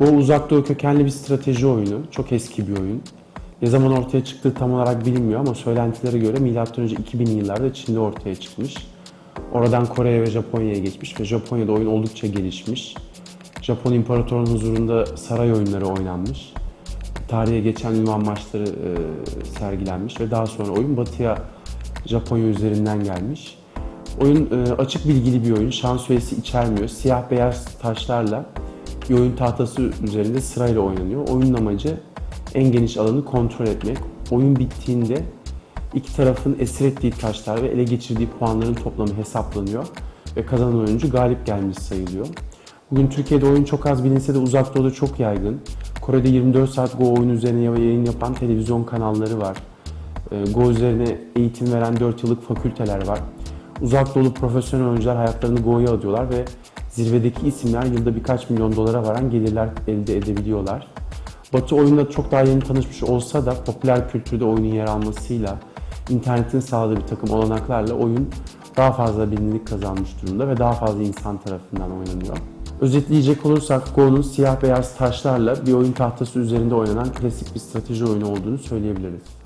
Go uzak doğu kökenli bir strateji oyunu. Çok eski bir oyun. Ne zaman ortaya çıktığı tam olarak bilinmiyor ama söylentilere göre M.Ö. 2000'li yıllarda Çin'de ortaya çıkmış. Oradan Kore'ye ve Japonya'ya geçmiş ve Japonya'da oyun oldukça gelişmiş. Japon İmparatorluğu'nun huzurunda saray oyunları oynanmış. Tarihe geçen ünvan maçları e, sergilenmiş ve daha sonra oyun batıya Japonya üzerinden gelmiş. Oyun e, açık bilgili bir oyun. Şans öğesi içermiyor. Siyah beyaz taşlarla bir oyun tahtası üzerinde sırayla oynanıyor. Oyunun amacı en geniş alanı kontrol etmek. Oyun bittiğinde iki tarafın esir ettiği taşlar ve ele geçirdiği puanların toplamı hesaplanıyor ve kazanan oyuncu galip gelmiş sayılıyor. Bugün Türkiye'de oyun çok az bilinse de uzak doğuda çok yaygın. Kore'de 24 saat Go oyun üzerine yayın yapan televizyon kanalları var. Ee, Go üzerine eğitim veren 4 yıllık fakülteler var. Uzak doğulu profesyonel oyuncular hayatlarını Go'ya adıyorlar ve zirvedeki isimler yılda birkaç milyon dolara varan gelirler elde edebiliyorlar. Batı oyunda çok daha yeni tanışmış olsa da popüler kültürde oyunun yer almasıyla, internetin sağladığı bir takım olanaklarla oyun daha fazla bilinirlik kazanmış durumda ve daha fazla insan tarafından oynanıyor. Özetleyecek olursak Go'nun siyah beyaz taşlarla bir oyun tahtası üzerinde oynanan klasik bir strateji oyunu olduğunu söyleyebiliriz.